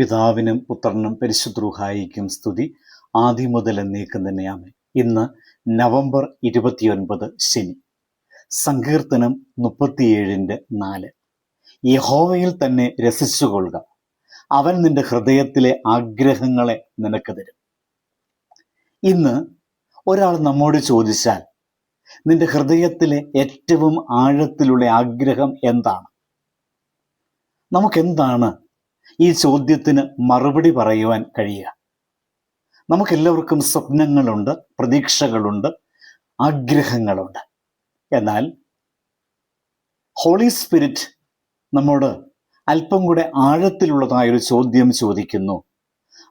പിതാവിനും പുത്രനും പരിശുദ്രൂഹായിക്കും സ്തുതി. ആദ്യം മുതൽ എന്നേക്കും തന്നെയാണ് ഇന്ന് നവംബർ ഇരുപത്തിയൊൻപത് ശനി. സങ്കീർത്തനം മുപ്പത്തിയേഴിന്റെ നാല്. യഹോവയിൽ തന്നെ രസിച്ചുകൊള്ളുക. അവൻ നിന്റെ ഹൃദയത്തിലെ ആഗ്രഹങ്ങളെ നിനക്ക് തരും. ഇന്ന് ഒരാൾ നമ്മോട് ചോദിച്ചാൽ നിന്റെ ഹൃദയത്തിലെ ഏറ്റവും ആഴത്തിലുള്ള ആഗ്രഹം എന്താണ്? നമുക്കെന്താണ് ഈ ചോദ്യത്തിന് മറുപടി പറയുവാൻ കഴിയുക. നമുക്കെല്ലാവർക്കും സ്വപ്നങ്ങളുണ്ട് പ്രതീക്ഷകളുണ്ട് ആഗ്രഹങ്ങളുണ്ട്. എന്നാൽ ഹോളി സ്പിരിറ്റ് നമ്മോട് അല്പം കൂടെ ആഴത്തിലുള്ളതായ ഒരു ചോദ്യം ചോദിക്കുന്നു.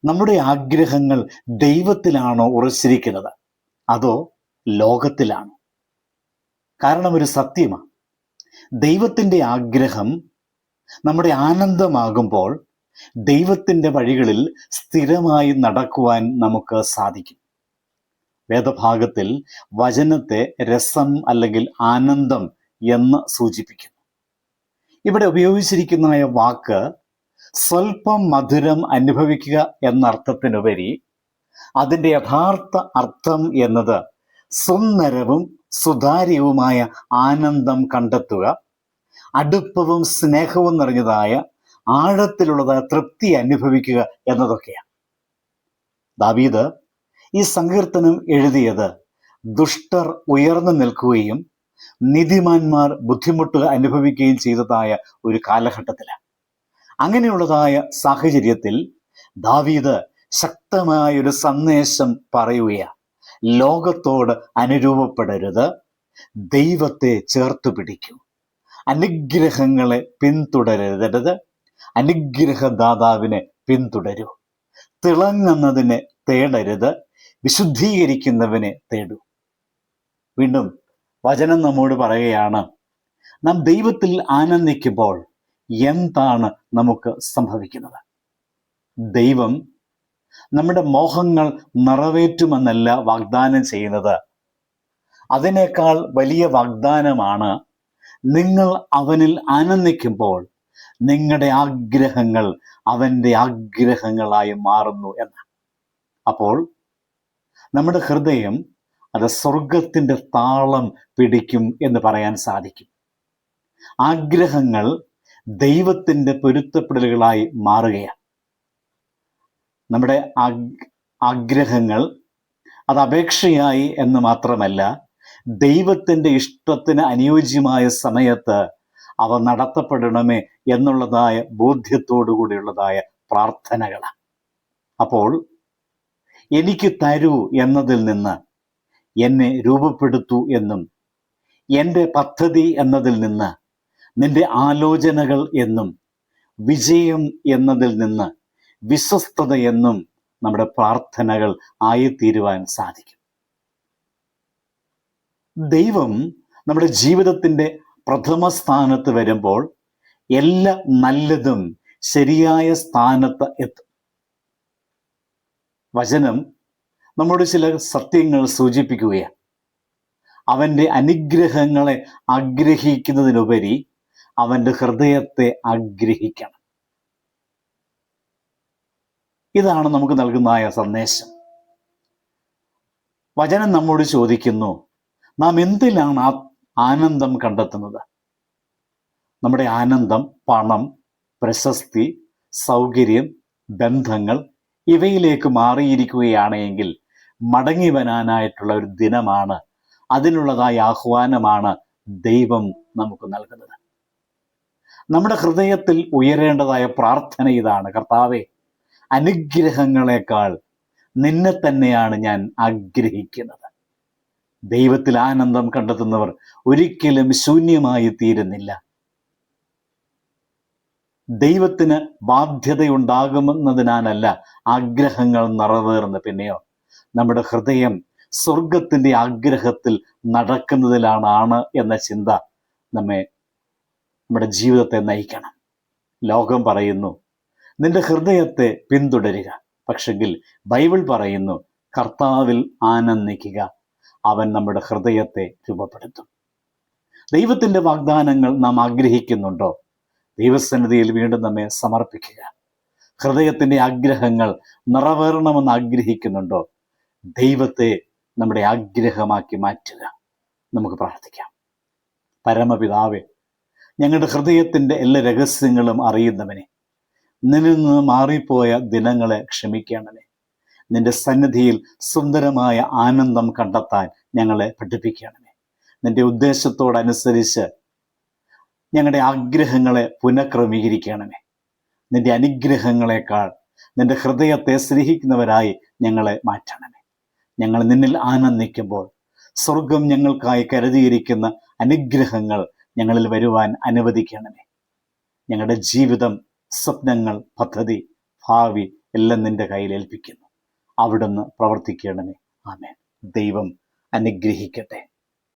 നമ്മുടെ ആഗ്രഹങ്ങൾ ദൈവത്തിലാണോ ഉറച്ചിരിക്കുന്നത്? അതോ ലോകത്തിലാണോ? കാരണം ഒരു സത്യമാണ് ദൈവത്തിന്റെ ആഗ്രഹം നമ്മുടെ ആനന്ദമാകുമ്പോൾ ദൈവത്തിന്റെ വഴികളിൽ സ്ഥിരമായി നടക്കുവാൻ നമുക്ക് സാധിക്കും. വേദഭാഗത്തിൽ വചനത്തെ രസം അല്ലെങ്കിൽ ആനന്ദം എന്ന് സൂചിപ്പിക്കുന്നു. ഇവിടെ ഉപയോഗിച്ചിരിക്കുന്ന വാക്ക് സ്വൽപ്പം മധുരം അനുഭവിക്കുക എന്ന അർത്ഥത്തിനുപരി അതിന്റെ യഥാർത്ഥ അർത്ഥം എന്നത് സുന്ദരവും സുതാര്യവുമായ ആനന്ദം കണ്ടെത്തുക അടുപ്പവും സ്നേഹവും നിറഞ്ഞതായ ആഴത്തിലുള്ളതായ തൃപ്തി അനുഭവിക്കുക എന്നതൊക്കെയാണ്. ദാവീദ് ഈ സങ്കീർത്തനം എഴുതിയത് ദുഷ്ടർ ഉയർന്നു നിൽക്കുകയും നിധിമാന്മാർ ബുദ്ധിമുട്ട് അനുഭവിക്കുകയും ചെയ്തതായ ഒരു കാലഘട്ടത്തിലാണ്. അങ്ങനെയുള്ളതായ സാഹചര്യത്തിൽ ദാവീദ് ശക്തമായ ഒരു സന്ദേശം പറയുകയാണ്. ലോകത്തോട് അനുരൂപപ്പെടരുത് ദൈവത്തെ ചേർത്ത് പിടിക്കൂ അനുഗ്രഹങ്ങളെ പിന്തുടരരുത്. അനുഗ്രഹദാതാവിനെ പിന്തുടരൂ. തിളങ്ങുന്നതിനെ തേടരുത്. വിശുദ്ധീകരിക്കുന്നവനെ തേടൂ. വീണ്ടും വചനം നമ്മോട് പറയുകയാണ് നാം ദൈവത്തിൽ ആനന്ദിക്കുമ്പോൾ എന്താണ് നമുക്ക് സംഭവിക്കുന്നത്? ദൈവം നമ്മുടെ മോഹങ്ങൾ നിറവേറ്റുമെന്നല്ല വാഗ്ദാനം ചെയ്യുന്നത്. അതിനേക്കാൾ വലിയ വാഗ്ദാനമാണ് നിങ്ങൾ അവനിൽ ആനന്ദിക്കുമ്പോൾ നിങ്ങളുടെ ആഗ്രഹങ്ങൾ അവന്റെ ആഗ്രഹങ്ങളായി മാറുന്നു എന്നാണ്. അപ്പോൾ നമ്മുടെ ഹൃദയം അത് സ്വർഗത്തിന്റെ താളം പിടിക്കും എന്ന് പറയാൻ സാധിക്കും. ആഗ്രഹങ്ങൾ ദൈവത്തിന്റെ പൊരുത്തപ്പെടലുകളായി മാറുകയാണ്. നമ്മുടെ ആഗ്രഹങ്ങൾ അത് അപേക്ഷയായി എന്ന് മാത്രമല്ല ദൈവത്തിന്റെ ഇഷ്ടത്തിന് അനുയോജ്യമായ സമയത്ത് അവ നടത്തപ്പെടണമേ എന്നുള്ളതായ ബോധ്യത്തോടു കൂടിയുള്ളതായ പ്രാർത്ഥനകളാണ്. അപ്പോൾ എനിക്ക് തരൂ എന്നതിൽ നിന്ന് എന്നെ രൂപപ്പെടുത്തൂ എന്നും എന്റെ പദ്ധതി എന്നതിൽ നിന്ന് നിന്റെ ആലോചനകൾ എന്നും വിജയം എന്നതിൽ നിന്ന് വിശ്വസ്തത എന്നും നമ്മുടെ പ്രാർത്ഥനകൾ ആയിത്തീരുവാൻ സാധിക്കും. ദൈവം നമ്മുടെ ജീവിതത്തിന്റെ പ്രഥമ സ്ഥാനത്ത് വരുമ്പോൾ എല്ലാ നല്ലതും ശരിയായ സ്ഥാനത്ത് എത്തും. വചനം നമ്മുടെ ചില സത്യങ്ങൾ സൂചിപ്പിക്കുകയാണ്. അവന്റെ അനുഗ്രഹങ്ങളെ ആഗ്രഹിക്കുന്നതിനുപരി അവന്റെ ഹൃദയത്തെ ആഗ്രഹിക്കണം. ഇതാണ് നമുക്ക് നൽകുന്നതായ സന്ദേശം. വചനം നമ്മോട് ചോദിക്കുന്നു നാം എന്തിലാണ് ആ ആനന്ദം കണ്ടെത്തുന്നത്. നമ്മുടെ ആനന്ദം പണം പ്രശസ്തി സൗകര്യം ബന്ധങ്ങൾ ഇവയിലേക്ക് മാറിയിരിക്കുകയാണ് മാറിയിരിക്കുകയാണെങ്കിൽ മടങ്ങി വരാനായിട്ടുള്ള ഒരു ദിനമാണ്. അതിനുള്ളതായ ആഹ്വാനമാണ് ദൈവം നമുക്ക് നൽകുന്നത്. നമ്മുടെ ഹൃദയത്തിൽ ഉയരേണ്ടതായ പ്രാർത്ഥന ഇതാണ്. കർത്താവെ അനുഗ്രഹങ്ങളെക്കാൾ നിന്നെ തന്നെയാണ് ഞാൻ ആഗ്രഹിക്കുന്നത്. ദൈവത്തിൽ ആനന്ദം കണ്ടെത്തുന്നവർ ഒരിക്കലും ശൂന്യമായി തീരുന്നില്ല ദൈവത്തിന് ബാധ്യതയുണ്ടാകുമെന്നതിനാലല്ല ആഗ്രഹങ്ങൾ നിറവേറുന്നത്. പിന്നെയോ നമ്മുടെ ഹൃദയം സ്വർഗത്തിന്റെ ആഗ്രഹത്തിൽ നടക്കുന്നതിലാണ് എന്ന ചിന്ത നമ്മെ നമ്മുടെ ജീവിതത്തെ നയിക്കണം. ലോകം പറയുന്നു നിന്റെ ഹൃദയത്തെ പിന്തുടരുക. പക്ഷെങ്കിൽ ബൈബിൾ പറയുന്നു കർത്താവിൽ ആനന്ദിക്കുക. അവൻ നമ്മുടെ ഹൃദയത്തെ രൂപപ്പെടുത്തും. ദൈവത്തിന്റെ വാഗ്ദാനങ്ങൾ നാം ആഗ്രഹിക്കുന്നുണ്ടോ? ദൈവസന്നിധിയിൽ വീണ്ടും നമ്മെ സമർപ്പിക്കുക. ഹൃദയത്തിന്റെ ആഗ്രഹങ്ങൾ നിറവേറണമെന്ന് ആഗ്രഹിക്കുന്നുണ്ടോ? ദൈവത്തെ നമ്മുടെ ആഗ്രഹമാക്കി മാറ്റുക. നമുക്ക് പ്രാർത്ഥിക്കാം. പരമപിതാവേ ഞങ്ങളുടെ ഹൃദയത്തിന്റെ എല്ലാ രഹസ്യങ്ങളും അറിയുന്നവനെ നിന്നിൽ നിന്ന് മാറിപ്പോയ ദിനങ്ങളെ ക്ഷമിക്കണമേ. നിന്റെ സന്നിധിയിൽ സുന്ദരമായ ആനന്ദം കണ്ടെത്താൻ ഞങ്ങളെ പഠിപ്പിക്കണമേ. നിന്റെ ഉദ്ദേശത്തോടനുസരിച്ച് ഞങ്ങളുടെ ആഗ്രഹങ്ങളെ പുനഃക്രമീകരിക്കണമേ. നിന്റെ അനുഗ്രഹങ്ങളെക്കാൾ നിന്റെ ഹൃദയത്തെ സ്നേഹിക്കുന്നവരായി ഞങ്ങളെ മാറ്റണമേ. ഞങ്ങൾ നിന്നിൽ ആനന്ദിക്കുമ്പോൾ സ്വർഗം ഞങ്ങൾക്കായി കരുതിയിരിക്കുന്ന അനുഗ്രഹങ്ങൾ ഞങ്ങളിൽ വരുവാൻ അനുവദിക്കണമേ. ഞങ്ങളുടെ ജീവിതം സ്വപ്നങ്ങൾ പദ്ധതി ഭാവി എല്ലാം നിന്റെ കയ്യിൽ ഏൽപ്പിക്കുന്നു. അവിടുന്ന് പ്രവർത്തിക്കണമേ. ആമേൻ. ദൈവം അനുഗ്രഹിക്കട്ടെ.